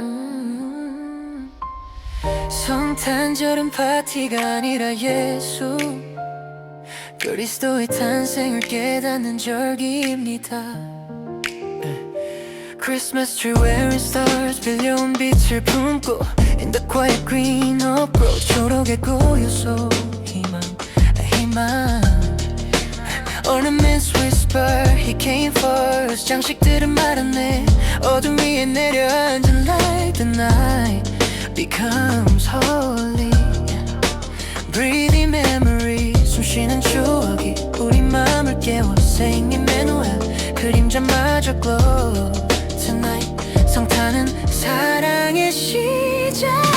음. 성탄절은 파티가 아니라 예수 그리스도의 탄생을 깨닫는 절기입니다 Christmas tree wearing stars 빌려온 빛을 품고 In the quiet green of grove 초록의 고요소 He came first 장식들은 말았네 어둠 위에 내려앉은 light The night becomes holy Breathing memories 숨쉬는 추억이 우리 맘을 깨워 Sing Emmanuel 그림자마저 glow Tonight 성탄은 사랑의 시작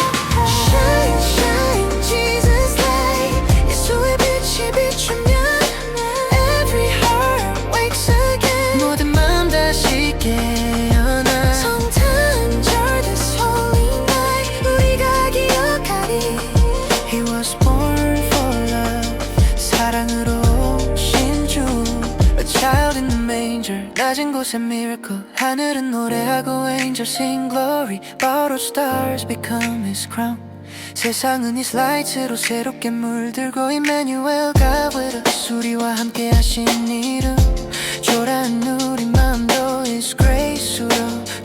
child in the manger 낮은 곳에 miracle 하늘은 노래하고 angels sing glory Borrowed stars become his crown 세상은 His light으로 새롭게 물들고 Emmanuel God with us 우리와 함께 하신 이름 초라한 우리 마음도 His grace로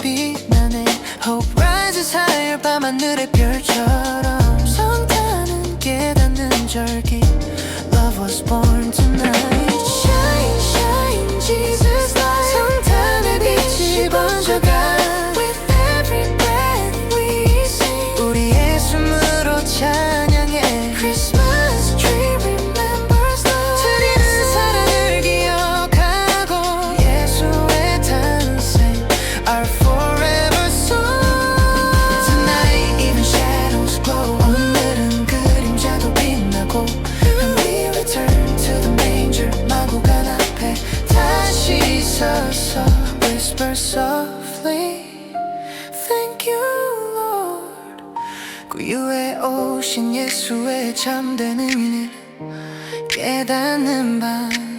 빛나네 Hope rises higher 밤하늘의 별처럼 성탄은 깨닫는 절기 Love was born tonight 구유에 오신 예수의 참되는 일 깨닫는 밤